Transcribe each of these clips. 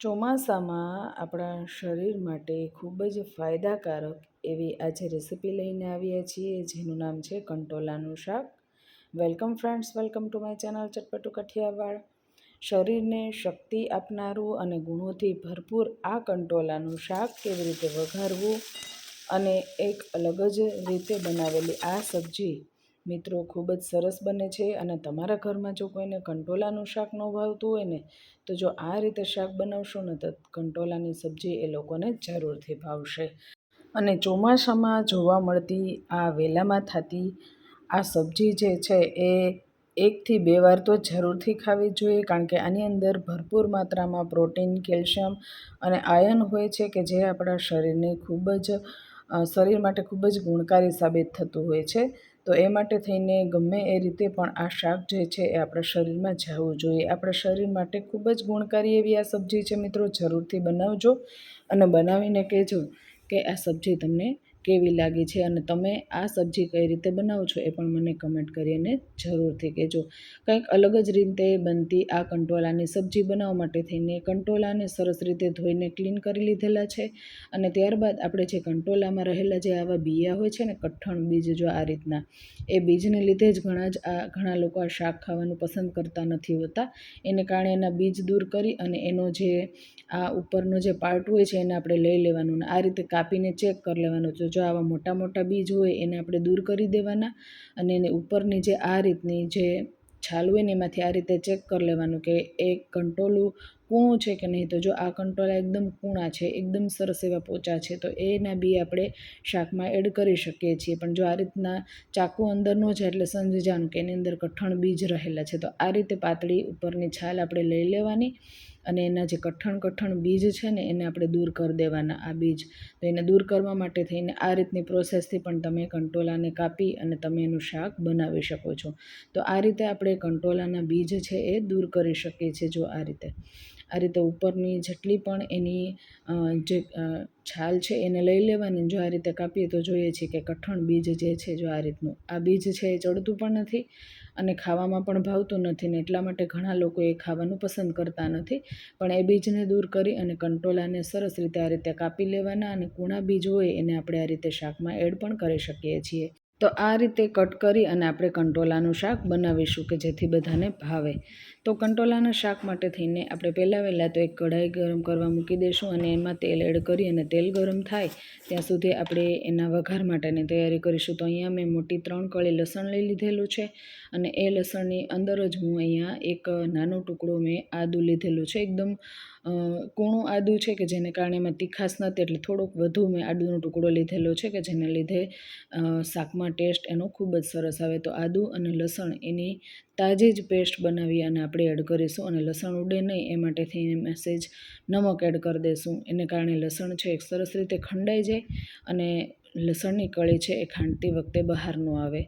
ચોમાસામાં આપણા શરીર માટે ખૂબ જ ફાયદાકારક એવી આજે રેસીપી લઈને આવ્યા છીએ, જેનું નામ છે કંટોલાનું શાક. Welcome friends, welcome to my channel ચટપટુ Kathiawad. શરીરને શક્તિ આપનારું અને ગુણોથી ભરપૂર આ કંટોલાનું શાક કેવી રીતે વઘારવું અને એક અલગ જ રીતે બનાવેલી આ સબ્જી મિત્રો ખૂબ જ સરસ બને છે અને તમારા ઘરમાં જો કોઈને કંટોલાનું શાક ન ભાવતું હોય ને, તો જો આ રીતે શાક બનાવશો ને, તો કંટોલાની સબ્જી એ લોકોને જરૂરથી ભાવશે. અને ચોમાસામાં જોવા મળતી આ વેલામાં થતી આ સબ્જી જે છે એ એકથી બે વાર તો જરૂરથી ખાવી જોઈએ, કારણ કે આની અંદર ભરપૂર માત્રામાં પ્રોટીન, કેલ્શિયમ અને આયન હોય છે કે જે આપણા શરીરને ખૂબ જ શરીર માટે ખૂબ જ ગુણકારી સાબિત થતું હોય છે. તો એ માટે થઈને ગમે એ રીતે પણ આ શાક જે છે એ આપણા શરીરમાં જવું જોઈએ. આપણા શરીર માટે ખૂબ જ ગુણકારી એવી આ સબ્જી છે મિત્રો. જરૂરથી બનાવજો અને બનાવીને કહેજો કે આ સબ્જી તમને કેવી લાગી છે અને તમે આ સબ્જી કઈ રીતે બનાવો છો એ પણ મને કમેન્ટ કરીને જરૂરથી કહેજો. કંઈક અલગ જ રીતે બનતી આ કંટોલાની સબ્જી બનાવવા માટે થઈને કંટોલાને સરસ રીતે ધોઈને ક્લીન કરી લીધેલા છે અને ત્યારબાદ આપણે જે કંટોલામાં રહેલા જે આવા બિયા હોય છે ને કઠણ બીજ જો આ રીતના, એ બીજને લીધે જ ઘણા જ આ ઘણા લોકો આ શાક ખાવાનું પસંદ કરતા નથી હોતા. એને કારણે એના બીજ દૂર કરી અને એનો જે આ ઉપરનો જે પાર્ટ હોય છે એને આપણે લઈ લેવાનું અને આ રીતે કાપીને ચેક કરી લેવાનું. તો જો આવા મોટા મોટા બીજ હોય એને આપણે દૂર કરી દેવાના અને એને ઉપરની જે આ રીતની જે છાલ હોય ને એમાંથી આ રીતે ચેક કરી લેવાનું કે એ કંટોલું કૂણું છે કે નહીં. તો જો આ કંટોલા એકદમ કૂણા છે, એકદમ સરસ એવા પોચા છે, તો એના બી આપણે શાકમાં એડ કરી શકીએ છીએ. પણ જો આ રીતના ચાકુ અંદર ન જાય એટલે સમજી જવાનું કે એની અંદર કઠણ બીજ રહેલા છે. તો આ રીતે પાતળી ઉપરની છાલ આપણે લઈ લેવાની અને એના જે કઠણ કઠણ બીજ છે ને, એને આપણે દૂર કરી દેવાના આ બીજ. તો એને દૂર કરવા માટે થઈને આ રીતની પ્રોસેસથી પણ તમે કંટોલાને કાપી અને તમે એનું શાક બનાવી શકો છો. તો આ રીતે આપણે કંટોલાના બીજ છે એ દૂર કરી શકીએ છીએ જો આ રીતે. આ રીતે ઉપરની જેટલી પણ એની જે છાલ છે એને લઈ લેવાની જો આ રીતે કાપીએ તો જોઈએ છીએ કે કઠણ બીજ જે છે જો આ રીતનું, આ બીજ છે એ ચડતું પણ નથી અને ખાવામાં પણ ભાવતું નથી ને એટલા માટે ઘણા લોકો એ ખાવાનું પસંદ કરતા નથી. પણ એ બીજને દૂર કરી અને કંટોલાને સરસ રીતે આ રીતે કાપી લેવાના અને કૂણા બીજ હોય એને આપણે આ રીતે શાકમાં એડ પણ કરી શકીએ છીએ. તો આ રીતે કટ કરી અને આપણે કંટોલાનું શાક બનાવીશું કે જેથી બધાને ભાવે. તો કંટોલાના શાક માટે થઈને આપણે પહેલાં વહેલાં તો એક કઢાઈ ગરમ કરવા મૂકી દઈશું અને એમાં તેલ એડ કરી અને તેલ ગરમ થાય ત્યાં સુધી આપણે એના વઘાર માટેની તૈયારી કરીશું. તો અહીંયા મેં મોટી ત્રણ કળી લસણ લઈ લીધેલું છે અને એ લસણની અંદર જ હું અહીંયા એક નાનો ટુકડો મેં આદું લીધેલું છે. એકદમ કૂણું આદું છે કે જેને કારણે એમાં તીખાસ નથી એટલે થોડોક વધુ મેં આદુનો ટુકડો લીધેલો છે કે જેને લીધે શાકમાં ટેસ્ટ એનો ખૂબ જ સરસ આવે. તો આદું અને લસણ એની તાજી જ પેસ્ટ બનાવી અને આપણે એડ કરીશું અને લસણ ઉડે નહીં એ માટે થઈને મેસેજ નમક એડ કરી દઈશું એને કારણે લસણ છે એક સરસ રીતે ખંડાઈ જાય અને લસણની કળી છે એ ખાંડતી વખતે બહાર ન આવે.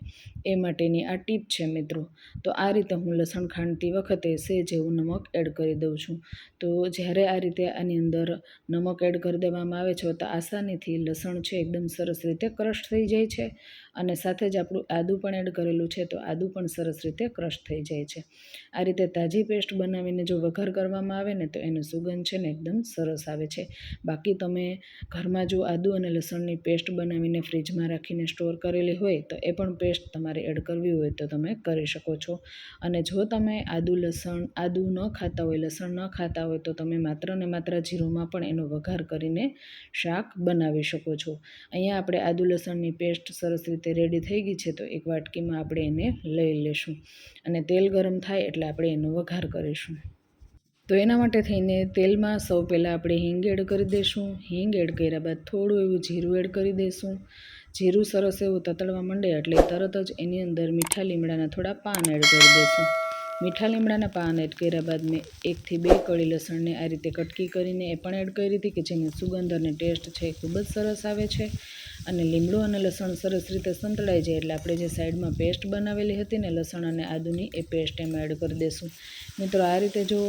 એ માટેની આ ટીપ છે મિત્રો. તો આ રીતે હું લસણ ખાંડતી વખતે સેજ એવું નમક એડ કરી દઉં છું. તો જ્યારે આ રીતે આની અંદર નમક એડ કરી દેવામાં આવે છે તો આસાનીથી લસણ છે એકદમ સરસ રીતે ક્રશ થઈ જાય છે. અને સાથે જ આપણું આદું પણ એડ કરેલું છે, તો આદું પણ સરસ રીતે ક્રશ થઈ જાય છે. આ રીતે તાજી પેસ્ટ બનાવીને જો વઘાર કરવામાં આવે ને, તો એનો સુગંધ છે ને એકદમ સરસ આવે છે. બાકી તમે ઘરમાં જો આદું અને લસણની પેસ્ટ બનાવીને ફ્રીજમાં રાખીને સ્ટોર કરેલી હોય, તો એ પણ પેસ્ટ તમારે એડ કરવી હોય તો તમે કરી શકો છો. અને જો તમે આદું લસણ, આદું ન ખાતા હોય, લસણ ન ખાતા હોય, તો તમે માત્ર ને માત્ર જીરુંમાં પણ એનો વઘાર કરીને શાક બનાવી શકો છો. અહીંયા આપણે આદુ લસણની પેસ્ટ સરસ રીતે રેડી થઈ ગઈ છે તો એક વાટકીમાં આપણે એને લઈ લેશું. અને તેલ ગરમ થાય એટલે આપણે એનો વઘાર કરીશું. તો એના માટે થઈને તેલમાં સૌ પહેલાં આપણે હિંગ એડ કરી દઈશું હિંગ એડ કર્યા બાદ થોડું એવું જીરું એડ કરી દઈશું જીરું સરસ એવું તતડવા માંડે એટલે તરત જ એની અંદર મીઠા લીમડાના થોડા પાન એડ કરી દઈશું મીઠા લીમડાના પાન એડ કર્યા બાદ મેં એકથી બે કળી લસણને આ રીતે કટકી કરીને એ પણ એડ કરી હતી કે જેની સુગંધ અને ટેસ્ટ છે એ ખૂબ જ સરસ આવે છે. અને લીમડું અને લસણ સરસ રીતે સંતળાઈ જાય એટલે આપણે જે સાઈડમાં પેસ્ટ બનાવેલી હતી ને લસણ અને આદુની, એ પેસ્ટ એમાં એડ કરી દઈશું મિત્રો, આ રીતે જો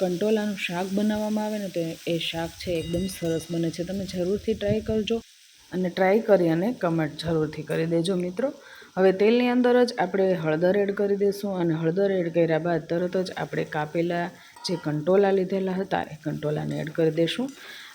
કંટોલાનું શાક બનાવવામાં આવે ને તો એ શાક છે એકદમ સરસ બને છે. તમે જરૂરથી ટ્રાય કરજો અને ટ્રાય કરી અને કમેન્ટ જરૂરથી કરી દેજો મિત્રો. હવે તેલની અંદર જ આપણે હળદર એડ કરી દઈશું અને હળદર એડ કર્યા બાદ તરત જ આપણે કાપેલા જે કંટોલા લીધેલા હતા એ કંટોલાને એડ કરી દઈશું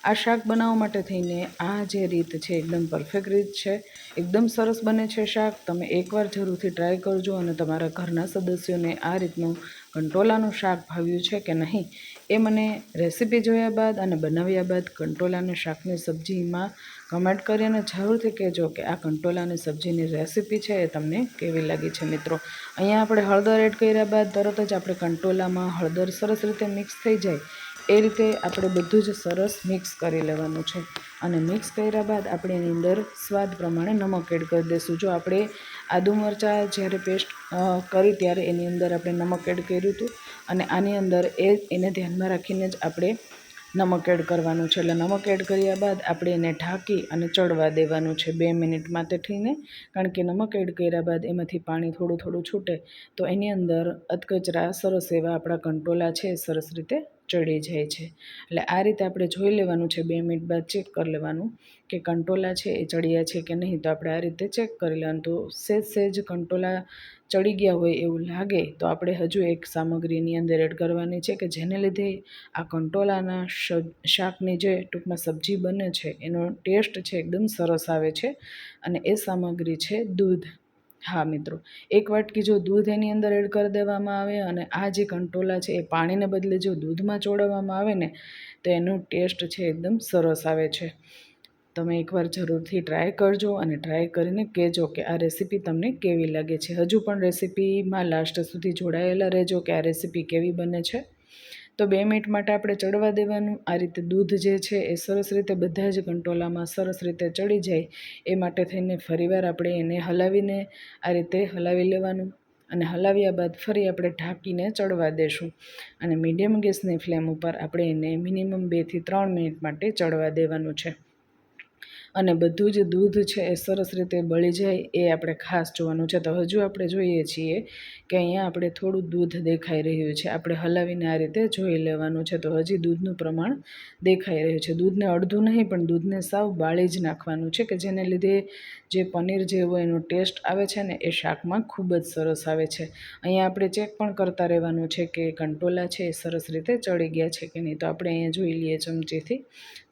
આ શાક બનાવવા માટે થઈને આ જે રીત છે, એકદમ પરફેક્ટ રીત છે. એકદમ સરસ બને છે શાક. તમે એકવાર જરૂરથી ટ્રાય કરજો અને તમારા ઘરના સદસ્યોને આ રીતનું કંટોલાનું શાક ભાવ્યું છે કે નહીં, એ મને રેસીપી જોયા બાદ અને બનાવ્યા બાદ કંટોલાની શાકની સબ્જીમાં કમેન્ટ કરીને જરૂરથી કહેજો કે આ કંટોલાની સબ્જીની રેસીપી છે એ તમને કેવી લાગી છે મિત્રો. અહીંયા આપણે હળદર એડ કર્યા બાદ તરત જ આપણે કંટોલામાં હળદર સરસ રીતે મિક્સ થઈ જાય. એ રીતે આપણે બધું જ સરસ મિક્સ કરી લેવાનું છે. અને મિક્સ કર્યા બાદ આપણે એની અંદર સ્વાદ પ્રમાણે નમક એડ કરી દઈશું. જો આપણે આદુ મરચાં જ્યારે પેસ્ટ કરી ત્યારે એની અંદર આપણે નમક એડ કર્યું હતું. અને આની અંદર એ, એને ધ્યાનમાં રાખીને જ આપણે નમક એડ કરવાનું છે. એટલે નમક એડ કર્યા બાદ આપણે એને ઢાંકી અને ચડવા દેવાનું છે બે મિનિટ માટે થઈને. કારણ કે નમક એડ કર્યા બાદ એમાંથી પાણી થોડું થોડું છૂટે. તો એની અંદર અધકચરા સરસ એવા આપણા કંટોલા છે. સરસ રીતે ચડી જાય છે. એટલે આ રીતે આપણે જોઈ લેવાનું છે, બે મિનિટ બાદ ચેક કરી લેવાનું કે કંટોલા છે એ ચડ્યા છે કે નહીં, તો આપણે આ રીતે ચેક કરી લેવાનું. તો સેજ સેજ કંટોલા ચડી ગયા હોય એવું લાગે, તો આપણે હજુ એક સામગ્રીની અંદર એડ કરવાની છે કે જેને લીધે આ કંટોલાના શાકની જે ટૂંકમાં સબ્જી બને છે, એનો ટેસ્ટ છે એકદમ સરસ આવે છે અને એ સામગ્રી છે દૂધ. હા, મિત્રો. એક વાટકી જો દૂધ એની અંદર એડ કરી દેવામાં આવે અને આ જે કંટોલા છે એ પાણીને બદલે જો દૂધમાં ચોળવવામાં આવે ને, તો એનો ટેસ્ટ છે એકદમ સરસ આવે છે. તમે એકવાર જરૂરથી ટ્રાય કરજો અને ટ્રાય કરીને કહેજો કે આ રેસીપી તમને કેવી લાગે છે. હજુ પણ રેસીપીમાં લાસ્ટ સુધી જોડાયેલા રહેજો કે આ રેસીપી કેવી બને છે. તો બે મિનિટ માટે આપણે ચડવા દેવાનું. આ રીતે દૂધ જે છે એ સરસ રીતે બધા જ કંટોલામાં સરસ રીતે ચડી જાય. એ માટે થઈને ફરીવાર આપણે એને હલાવીને આ રીતે હલાવી લેવાનું અને હલાવ્યા બાદ ફરી આપણે ઢાંકીને ચડવા દેશું. અને મીડિયમ ગેસની ફ્લેમ ઉપર આપણે એને મિનિમમ બેથી ત્રણ મિનિટ માટે ચડવા દેવાનું છે. અને બધું જ દૂધ છે એ સરસ રીતે બળી જાય એ આપણે ખાસ જોવાનું છે. તો હજુ આપણે જોઈએ છીએ કે અહીંયા આપણે થોડું દૂધ દેખાઈ રહ્યું છે. આપણે હલાવીને આ રીતે જોઈ લેવાનું છે. તો હજી દૂધનું પ્રમાણ દેખાઈ રહ્યું છે. દૂધને અડધું નહીં, પણ દૂધને સાવ બાળી જ નાખવાનું છે કે જેને લીધે જે પનીર જેવો એનો ટેસ્ટ આવે છે ને એ શાકમાં ખૂબ જ સરસ આવે છે. અહીંયા આપણે ચેક પણ કરતા રહેવાનું છે કે કંટોલા છે એ સરસ રીતે ચડી ગયા છે કે નહીં. તો આપણે અહીંયા જોઈ લઈએ ચમચીથી.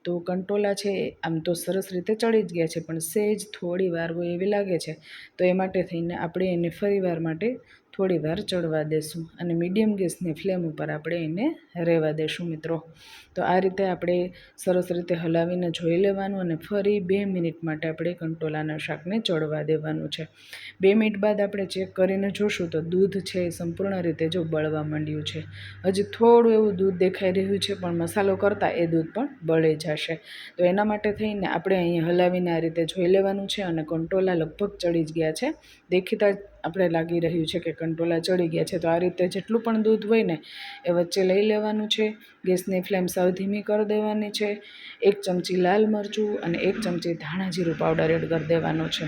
તો કંટોલા છે આમ તો સરસ રીતે ચડી જ ગયા છે, પણ સેજ થોડી વાર હોય એવી લાગે છે. તો એ માટે થઈને આપણે એને ફરી વાર માટે થોડી વાર ચડવા દેશું અને મીડિયમ ગેસની ફ્લેમ ઉપર આપણે એને રહેવા દેશું મિત્રો. તો આ રીતે આપણે સરસ રીતે હલાવીને જોઈ લેવાનું અને ફરી બે મિનિટ માટે આપણે કંટોલાના શાકને ચડવા દેવાનું છે. બે મિનિટ બાદ આપણે ચેક કરીને જોશું તો દૂધ છે એ સંપૂર્ણ રીતે જો બળવા માંડ્યું છે. હજી થોડું એવું દૂધ દેખાઈ રહ્યું છે પણ મસાલો કરતાં એ દૂધ પણ બળી જશે. તો એના માટે થઈને આપણે અહીં હલાવીને આ રીતે જોઈ લેવાનું છે અને કંટોલા લગભગ ચડી જ ગયા છે. દેખીતા આપણે લાગી રહ્યું છે કે કંટોલા ચડી ગયા છે, તો આ રીતે જેટલું પણ દૂધ હોય ને એ વચ્ચે લઈ લેવાનું છે. ગેસની ફ્લેમ સાવ ધીમી કરી દેવાની છે. એક ચમચી લાલ મરચું અને એક ચમચી ધાણા જીરું પાવડર એડ કરી દેવાનો છે.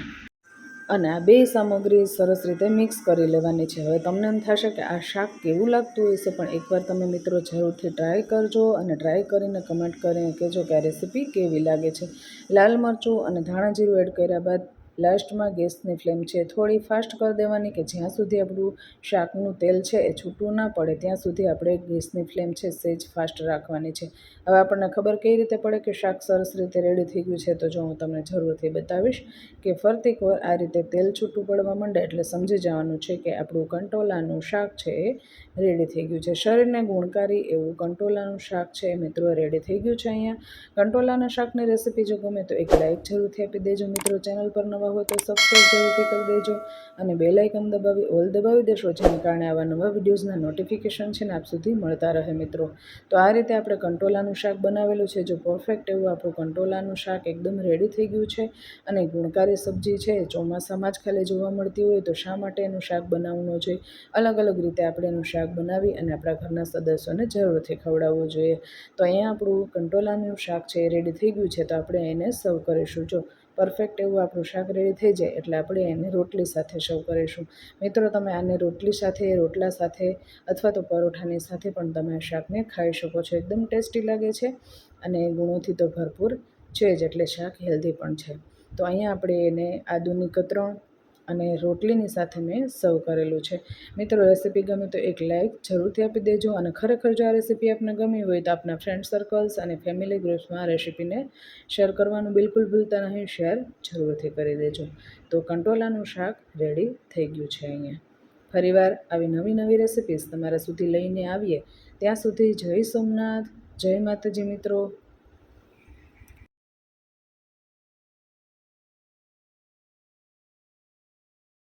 અને આ બે સામગ્રી સરસ રીતે મિક્સ કરી લેવાની છે. હવે તમને એમ થશે કે આ શાક કેવું લાગતું હશે, પણ એકવાર તમે મિત્રો જરૂરથી ટ્રાય કરજો અને ટ્રાય કરીને કમેન્ટ કરીને કહેજો કે આ રેસીપી કેવી લાગે છે. લાલ મરચું અને ધાણા જીરું એડ કર્યા બાદ લાસ્ટમાં ગેસની ફ્લેમ છે, થોડી ફાસ્ટ કરી દેવાની કે જ્યાં સુધી આપણું શાકનું તેલ છે એ છૂટું ના પડે, ત્યાં સુધી આપણે ગેસની ફ્લેમ છે સેજ ફાસ્ટ રાખવાની છે. હવે આપણને ખબર કઈ રીતે પડે કે શાક સરસ રીતે રેડી થઈ ગયું છે, તો જો હું તમને જરૂરથી બતાવીશ કે ફરતી વાર આ રીતે તેલ છૂટું પડવા માંડે એટલે સમજી જવાનું છે કે આપણું કંટોલાનું શાક છે એ રેડી થઈ ગયું છે. શરીરને ગુણકારી એવું કંટોલાનું શાક છે એ મિત્રો રેડી થઈ ગયું છે અહીંયા. કંટોલાના શાકની રેસીપી જો ગમે તો એક લાઈક જરૂરથી આપી દેજો મિત્રો. ચેનલ પર નવા હોય તો સબસ્ક્રાઈબ જરૂરથી કરી દેજો અને બે લાઇકન દબાવી ઓલ દબાવી દેશો, જેને કારણે આવા નવા વિડીયોઝના નોટિફિકેશન છે ને આપ સુધી મળતા રહે મિત્રો. તો આ રીતે આપણે કંટોલાનું શાક બનાવેલું છે, જો પરફેક્ટ એવું આપણું કંટોલાનું શાક એકદમ રેડી થઈ ગયું છે અને ગુણકારી સબ્જી છે, ચોમાસામાં જ ખાલી જોવા મળતી હોય તો શા માટે એનું શાક બનાવવું જોઈએ? અલગ અલગ રીતે આપણે એનું શાક બનાવી અને આપણા ઘરના સદસ્યોને જરૂરથી ખવડાવવું જોઈએ. તો અહીંયા આપણું કંટોલાનું શાક છે એ રેડી થઈ ગયું છે, તો આપણે એને સર્વ કરીશું. જો પરફેક્ટ એવું આપણું શાક રેડી થઈ જાય એટલે આપણે એને રોટલી સાથે સર્વ કરીશું. મિત્રો, તમે આને રોટલી સાથે, રોટલા સાથે અથવા તો પરોઠાની સાથે પણ તમે આ શાકને ખાઈ શકો છો. એકદમ ટેસ્ટી લાગે છે અને ગુણોથી તો ભરપૂર છે જ, એટલે શાક હેલ્ધી પણ છે. તો અહીંયા આપણે એને આદુની કતરણ અને રોટલીની સાથે મેં સર્વ કરેલું છે. મિત્રો, રેસીપી ગમે તો એક લાઇક જરૂરથી આપી દેજો અને ખરેખર જો આ રેસીપી આપને ગમી હોય તો આપના ફ્રેન્ડ સર્કલ્સ અને ફેમિલી ગ્રુપ્સમાં રેસીપીને શેર કરવાનું બિલકુલ ભૂલતા નહીં. શેર જરૂરથી કરી દેજો. તો કંટોલાનું શાક રેડી થઈ ગયું છે અહીંયા. ફરીવાર આવી નવી નવી રેસિપીસ તમારા સુધી લઈને આવીએ. ત્યાં સુધી જય સોમનાથ, જય માતાજી મિત્રો.